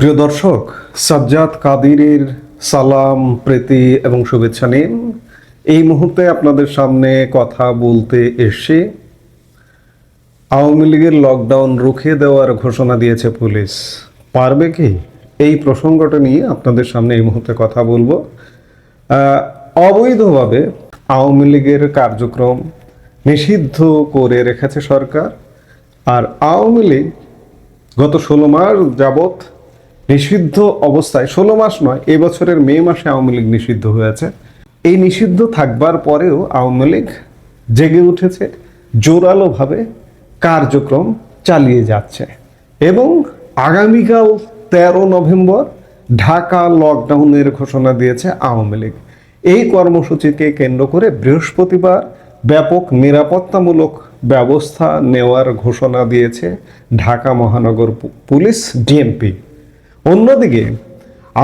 প্রিয় দর্শক, সাজ্জাদ কাদিরের সালাম, প্রীতি এবং শুভেচ্ছা নিন। এই মুহূর্তে আপনাদের সামনে কথা বলতে এসে আওয়ামী লীগের লকডাউন রুখে দেওয়ার ঘোষণা দিয়েছে পুলিশ। পারবে কি? এই প্রসঙ্গটা নিয়ে আপনাদের সামনে এই মুহূর্তে কথা বলব। অবৈধভাবে আওয়ামী লীগের কার্যক্রম নিষিদ্ধ করে রেখেছে সরকার। আর আওয়ামী লীগ গত ষোলো মাস যাবৎ নিষিদ্ধ অবস্থায় ষোলো মাস নয় এবছরের মে মাসে আওয়ামী লীগ নিষিদ্ধ হয়েছে। এই নিষিদ্ধ থাকবার পরেও আওয়ামী লীগ জেগে উঠেছে, জোরালোভাবে কার্যক্রম চালিয়ে যাচ্ছে। এবং আগামীকাল তেরো নভেম্বর ঢাকা লকডাউনের ঘোষণা দিয়েছে আওয়ামী লীগ। এই কর্মসূচিকে কেন্দ্র করে বৃহস্পতিবার ব্যাপক নিরাপত্তামূলক ব্যবস্থা নেওয়ার ঘোষণা দিয়েছে ঢাকা মহানগর পুলিশ ডিএমপি। অন্যদিকে,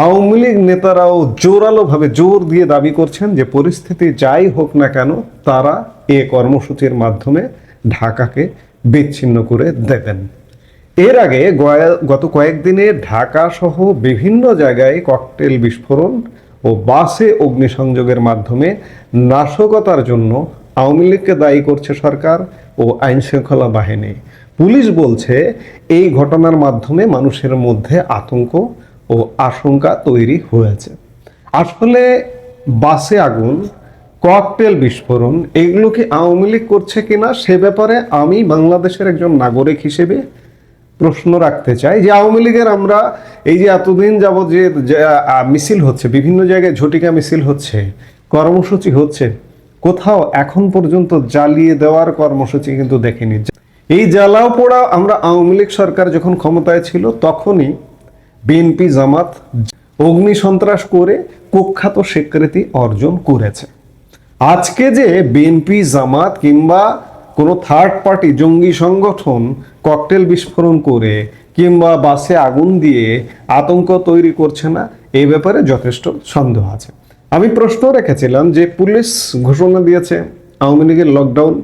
আওয়ামী লীগ নেতারাও জোরালোভাবে জোর দিয়ে দাবি করছেন যে পরিস্থিতি যাই হোক না কেন, তারা এ কর্মসূচির মাধ্যমে ঢাকাকে বিচ্ছিন্ন করে দেবেন। এর আগে গত কয়েকদিনে ঢাকা সহ বিভিন্ন জায়গায় ককটেল বিস্ফোরণ ও বাসে অগ্নিসংযোগের মাধ্যমে নাশকতার জন্য আওয়ামী লীগকে দায়ী করছে সরকার ও আইন শৃঙ্খলা বাহিনী। পুলিশ বলছে, এই ঘটনার মাধ্যমে মানুষের মধ্যে আতঙ্ক ও আশঙ্কা তৈরি হয়েছে। আসলে বাসে আগুন, ককটেল বিস্ফোরণ, এগুলো কি আওয়ামী লীগ করছে কিনা সে ব্যাপারে আমি বাংলাদেশের একজন নাগরিক হিসেবে প্রশ্ন রাখতে চাই। যে আওয়ামী লীগের আমরা এই যে এতদিন যাবৎ যে মিছিল হচ্ছে, বিভিন্ন জায়গায় ঝটিকা মিছিল হচ্ছে, কর্মসূচি হচ্ছে, কোথাও এখন পর্যন্ত জ্বালিয়ে দেওয়ার কর্মসূচি কিন্তু দেখিনি। এই জ্বালাও পোড়া আমরা আওয়ামী লীগ সরকার যখন ক্ষমতায় ছিল, তখনই বিএনপি জামাত অগ্নি সন্ত্রাস করে কুখ্যাত স্বীকৃতি অর্জন করেছে। আজকে যে বিএনপি জামাত কিংবা কোনো থার্ড পার্টি জঙ্গি সংগঠন ককটেল বিস্ফোরণ করে কিংবা বাসে আগুন দিয়ে আতঙ্ক তৈরি করছে না এই ব্যাপারে যথেষ্ট সন্দেহ আছে। আমি প্রশ্ন রেখেছিলাম যে পুলিশ ঘোষণা দিয়েছে আওয়ামী লীগের লকডাউন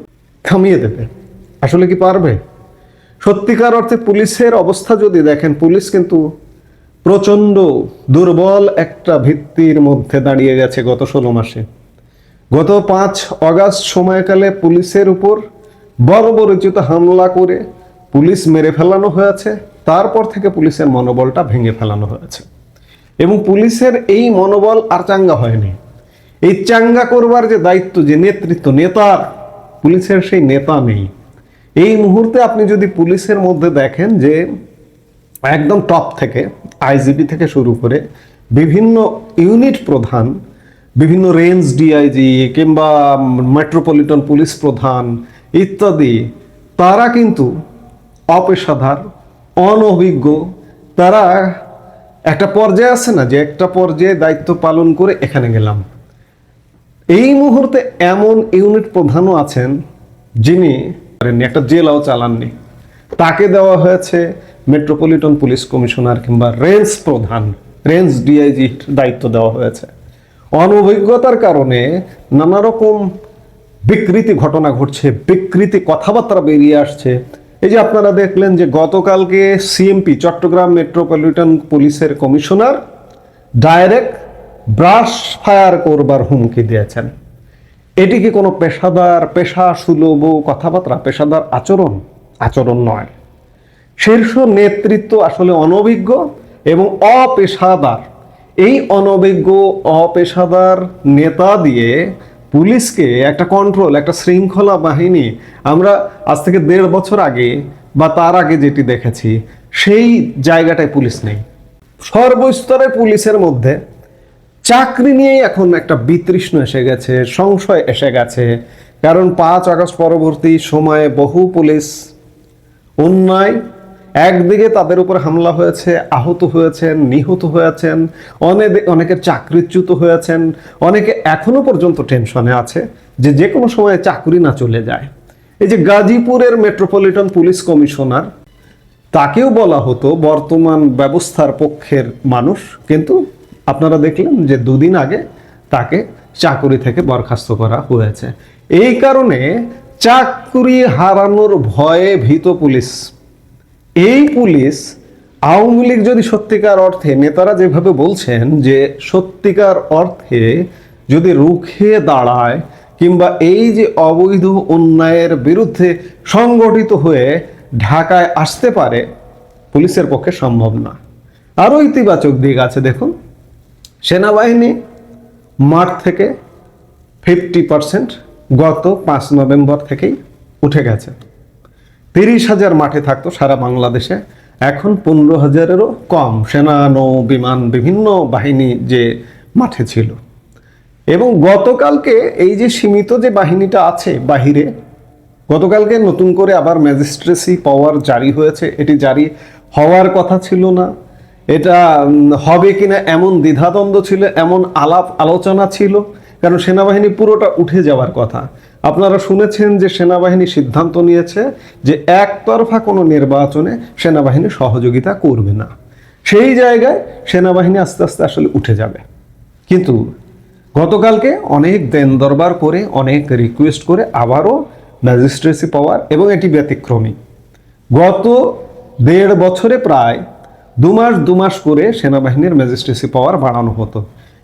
থামিয়ে দেবে। আসলে কি পারবে? সত্যিকার অর্থে পুলিশের অবস্থা যদি দেখেন, পুলিশ কিন্তু প্রচণ্ড দুর্বল একটা ভিত্তির মধ্যে দাঁড়িয়ে গেছে গত ষোলো মাসে। গত পাঁচ অগাস্ট সময়কালে পুলিশের উপর বর্বরচিত হামলা করে পুলিশ মেরে ফেলানো হয়েছে, তারপর থেকে পুলিশের মনোবলটা ভেঙে ফেলানো হয়েছে। এবং পুলিশের এই মনোবল আর চাঙ্গা হয়নি। এই চাঙ্গা করবার যে দায়িত্ব, যে নেতৃত্ব, নেতার, পুলিশের সেই নেতা নেই। এই মুহূর্তে আপনি যদি পুলিশের মধ্যে দেখেন যে একদম টপ থেকে আইজিপি থেকে শুরু করে বিভিন্ন ইউনিট প্রধান, বিভিন্ন রেঞ্জ ডিআইজি কিংবা মেট্রোপলিটন পুলিশ প্রধান ইত্যাদি, তারা কিন্তু অপেশাদার, অনভিজ্ঞ, তারা একটা পর্যায়ে আছে না যে একটা পর্যায়ে দায়িত্ব পালন করে এখানে গেলাম। এই মুহূর্তে এমন ইউনিট প্রধানও আছেন যিনি পারেননি, একটা জেলাও চালাননি। তাকে দেওয়া হয়েছে মেট্রোপলিটন পুলিশ কমিশনার কিংবা রেঞ্জ প্রধান রেঞ্জ ডিআইজি দায়িত্ব দেওয়া হয়েছে। অনভিজ্ঞতার কারণে নানা রকম বিকৃতি ঘটনা ঘটছে বিকৃতি কথাবার্তা বেরিয়ে আসছে। এই যে আপনারা দেখলেন যে গতকালকে সিএমপি চট্টগ্রাম মেট্রোপলিটন পুলিশের কমিশনার ডাইরেক্ট ব্রাশ ফায়ার করবার হুমকি দিয়েছেন। এটি কি কোনো পেশাদার পেশা সুলভ কথাবার্তা, পেশাদার আচরণ? আচরণ নয়। শীর্ষ নেতৃত্ব আসলে অনভিজ্ঞ এবং অপেশাদার। এই অনভিজ্ঞ, অপেশাদার নেতা দিয়ে পুলিশকে একটা কন্ট্রোল একটা শৃঙ্খলা বাহিনী আমরা আজ থেকে দেড় বছর আগে বা তার আগে যেটি দেখেছি, সেই জায়গাটায় পুলিশ নেই। সর্বস্তরে পুলিশের মধ্যে চাকরি নিয়েই এখন একটা বিতৃষ্ণ এসে গেছে, সংশয় এসে গেছে। কারণ পাঁচ আগস্ট পরবর্তী সময়ে বহু পুলিশ অন্যায়, একদিকে তাদের উপর হামলা হয়েছে, আহত হয়েছেন, নিহত হয়েছেন অনেকে অনেকের চাকরিচ্যুত হয়েছেন, অনেকে এখনও পর্যন্ত টেনশনে আছে যে যে কোনো সময় চাকরি না চলে যায়। এই যে গাজীপুরের মেট্রোপলিটন পুলিশ কমিশনার, তাকেও বলা হতো বর্তমান ব্যবস্থার পক্ষের মানুষ, কিন্তু আপনারা দেখলেন যে দুদিন আগে তাকে চাকরি থেকে বরখাস্ত করা হয়েছে। এই কারণে চাকুরি হারানোর ভয়ে ভীত পুলিশ। এই পুলিশ আওয়ামী লীগ যদি সত্যিকার অর্থে নেতারা যেভাবে বলছেন যে সত্যিকার অর্থে যদি রুখে দাঁড়ায় কিংবা এই যে অবৈধ অন্যায়ের বিরুদ্ধে সংগঠিত হয়ে ঢাকায় আসতে পারে, পুলিশের পক্ষে সম্ভব না। আরও ইতিবাচক দিক আছে, দেখুন। সেনাবাহিনী মাঠ থেকে ফিফটি পার্সেন্ট গত পাঁচ নভেম্বর থেকেই উঠে গেছে। তিরিশ হাজার মাঠে থাকতো সারা বাংলাদেশে। এখন পনেরো হাজারেরও কম সেনা, নৌ, বিমান, বিভিন্ন বাহিনী যে মাঠে ছিল। এবং গতকালকে এই যে সীমিত যে বাহিনীটা আছে বাহিরে, গতকালকে নতুন করে আবার ম্যাজিস্ট্রেসি পাওয়ার জারি হয়েছে। এটি জারি হওয়ার কথা ছিল না। এটা হবে কিনা এমন দ্বিধাদ্বন্দ্ব ছিল, এমন আলাপ আলোচনা ছিল? কারণ সেনাবাহিনী পুরোটা উঠে যাওয়ার কথা। আপনারা শুনেছেন যে সেনাবাহিনী সিদ্ধান্ত নিয়েছে যে একতরফা কোনো নির্বাচনে সেনাবাহিনী সহযোগিতা করবে না। সেই জায়গায় সেনাবাহিনী আস্তে আস্তে আসলে উঠে যাবে। কিন্তু গতকালকে অনেক দেন দরবার করে, অনেক রিকোয়েস্ট করে আবারও ম্যাজিস্ট্রেসি পাওয়ার এবং এটি ব্যতিক্রমী। গত দেড় বছরে প্রায় দু মাস দু মাস করে সেনাবাহিনীর ম্যাজিস্ট্রেসি পাওয়ার বাড়ানো হতো।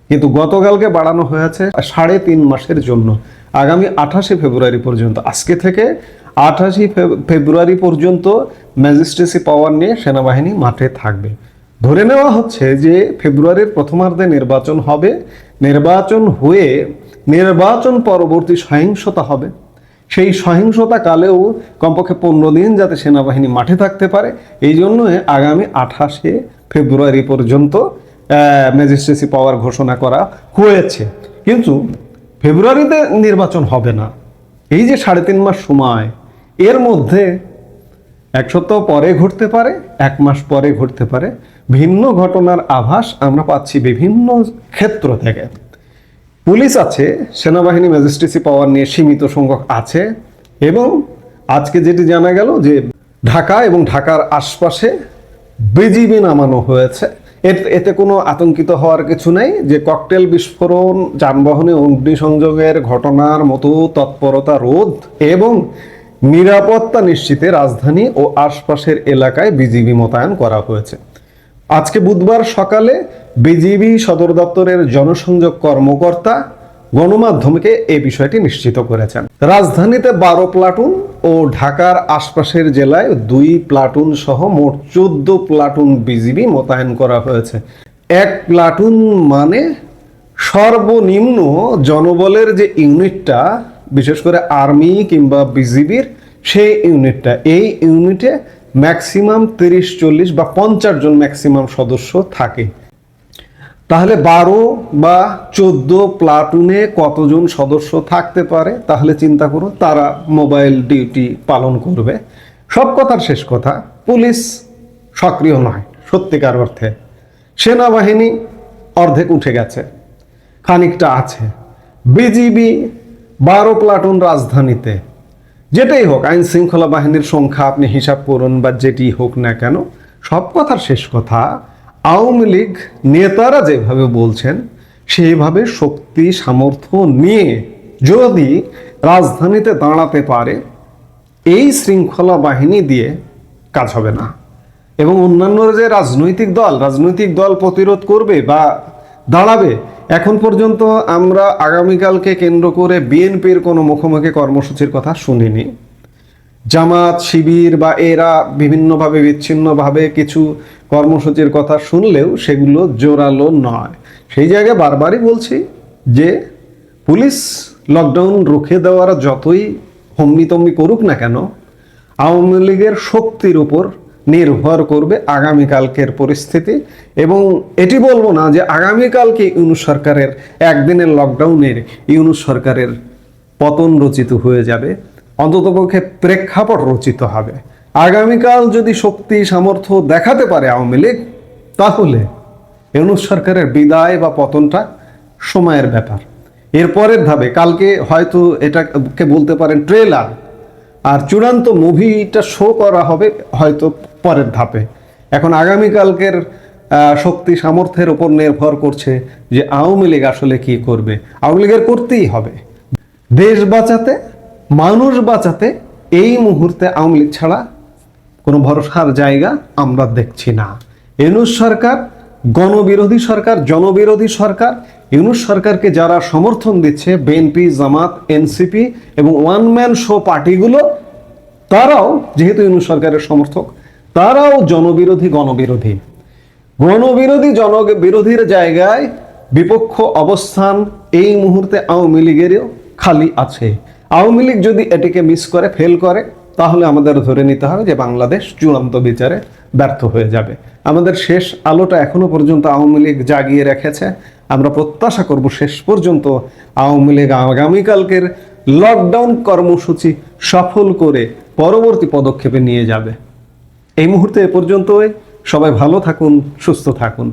কিন্তু গতকালকে বাড়ানো হয়েছে সাড়ে তিন মাসের জন্য। আগামী আঠাশে ফেব্রুয়ারি পর্যন্ত, আজকে থেকে আঠাশে ফেব্রুয়ারি পর্যন্ত ম্যাজিস্ট্রেসি পাওয়ার নিয়ে সেনাবাহিনী মাঠে থাকবে। ধরে নেওয়া হচ্ছে যে ফেব্রুয়ারির প্রথমার্ধে নির্বাচন হবে। নির্বাচন হয়ে নির্বাচন পরবর্তী সহিংসতা হবে। সেই সহিংসতা কালেও কমপক্ষে পনেরো দিন যাতে সেনাবাহিনী মাঠে থাকতে পারে। এই জন্য আগামী আঠাশে ফেব্রুয়ারি পর্যন্ত ম্যাজিস্ট্রেসি পাওয়ার ঘোষণা করা হয়েছে। কিন্তু ফেব্রুয়ারিতে নির্বাচন হবে না। এই যে সাড়ে তিন মাস সময়, এর মধ্যে এক সপ্তাহ পরে ঘটতে পারে, এক মাস পরে ঘটতে পারে। ভিন্ন ঘটনার আভাস আমরা পাচ্ছি বিভিন্ন ক্ষেত্র থেকে। পুলিশ আছে, সেনাবাহিনী, ম্যাজিস্ট্রেসি পাওয়ার নিয়ে সীমিত সংখ্যক আছে এবং আজকে যেটি জানা গেল যে ঢাকা এবং ঢাকার আশপাশে বিজিবি নামানো হয়েছে। এতে কোনো আতঙ্কিত হওয়ার কিছু নেই যে ককটেল বিস্ফোরণ, যানবাহনে অগ্নিসংযোগের ঘটনার মতো তৎপরতা, রোধ এবং নিরাপত্তা নিশ্চিতে রাজধানী ও আশপাশের এলাকায় বিজিবি মোতায়েন করা হয়েছে। আজকে বুধবার সকালে বিজিবি সদর দপ্তরের জনসংযোগ কর্মকর্তা গণমাধ্যমকে এই বিষয়টি নিশ্চিত করেছেন। রাজধানীতে বারো প্লাটুন ও ঢাকার আশপাশের জেলায় দুই প্লাটুন সহ মোট চোদ্দ প্লাটুন বিজিবি মোতায়েন করা হয়েছে। এক প্লাটুন মানে সর্বনিম্ন জনবলের যে ইউনিটটা, বিশেষ করে আর্মি কিংবা বিজিবির, সেই ইউনিটটা। এই ইউনিটে ম্যাক্সিমাম তিরিশ, চল্লিশ বা পঞ্চাশ জন ম্যাক্সিমাম সদস্য থাকে। তাহলে বারো বা চোদ্দ প্লাটুনে কতজন সদস্য থাকতে পারে? তাহলে চিন্তা করুন তারা মোবাইল ডিউটি পালন করবে। সব কথার শেষ কথা, পুলিশ সক্রিয় নয়, সত্যিকার অর্থে। সেনাবাহিনী অর্ধেক উঠে গেছে, খানিকটা আছে। বিজিবি বারো প্লাটুন রাজধানীতে। যেটাই হোক, আইন শৃঙ্খলা বাহিনীর সংখ্যা, আপনি হিসাব করুন বা যেটি হোক না কেন, সব কথার শেষ কথা আওয়ামী লীগ নেতারা যেভাবে বলছেন, সেইভাবে শক্তি, সামর্থ্য নিয়ে যদি রাজধানীতে দাঁড়াতে পারে, এই শৃঙ্খলা বাহিনী দিয়ে কাজ হবে না। এবং অন্যান্য যে রাজনৈতিক দল রাজনৈতিক দল প্রতিরোধ করবে বা দাঁড়াবে, এখন পর্যন্ত আমরা আগামীকালকে কেন্দ্র করে বিএনপির কোনো মুখোমুখি কর্মসূচির কথা শুনিনি। জামাত, শিবির বা এরা বিভিন্নভাবে, বিচ্ছিন্নভাবে কিছু কর্মসূচির কথা শুনলেও সেগুলো জোরালো নয়। সেই জায়গায় বারবারই বলছি যে পুলিশ লকডাউন রুখে দেওয়ার যতই হম্মি তম্মি করুক না কেন, আওয়ামী লীগের শক্তির উপর নির্ভর করবে আগামীকালকের পরিস্থিতি এবং এটি বলব না যে আগামীকালকে ইউনুস সরকারের, একদিনের লকডাউনের ইউনুস সরকারের পতন রচিত হয়ে যাবে। অন্ততপক্ষে প্রেক্ষাপট রচিত হবে। আগামীকাল যদি শক্তি, সামর্থ্য দেখাতে পারে আওয়ামী লীগ, তাহলে ইউনুস সরকারের বিদায় বা পতনটা সময়ের ব্যাপার। এরপরের ধাপে, কালকে হয়তো এটাকে বলতে পারেন ট্রেলার, আর চূড়ান্ত মুভিটা শো করা হবে হয়তো পরের ধাপে। এখন আগামীকালকের শক্তি, সামর্থ্যের উপর নির্ভর করছে যে আওয়ামী লীগ আসলে কি করবে। আওয়ামী লীগের করতেই হবে। দেশ বাঁচাতে মানুষ বাঁচাতে এই মুহূর্তে আওয়ামী লীগ ছাড়া কোনো ভরসার জায়গা আমরা দেখছি না। ইউনুস সরকার, গণবিরোধী সরকার, জনবিরোধী সরকার, ইউনুস সরকারকে যারা সমর্থন দিচ্ছে, বিএনপি, জামাত, এনসিপি এবং ওয়ান ম্যান শো পার্টিগুলো, তারাও যেহেতু ইউনুস সরকারের সমর্থক, তারাও জনবিরোধী, গণবিরোধী। গণবিরোধী, জনবিরোধীর জায়গায় বিপক্ষ অবস্থান এই মুহূর্তে আওয়ামী লীগেরও খালি আছে। আওয়ামী লীগ যদি এটিকে মিস করে ফেল করে, তাহলে আমাদের ধরে নিতে হবে যে বাংলাদেশ চূড়ান্ত বিচারে ব্যর্থ হয়ে যাবে। আমাদের শেষ আলোটা এখনও পর্যন্ত আওয়ামী লীগ জাগিয়ে রেখেছে। আমরা প্রত্যাশা করব শেষ পর্যন্ত আওয়ামী লীগ আগামীকালকের লকডাউন কর্মসূচি সফল করে পরবর্তী পদক্ষেপে নিয়ে যাবে। এই মুহূর্তে এ পর্যন্তই। সবাই ভালো থাকুন, সুস্থ থাকুন।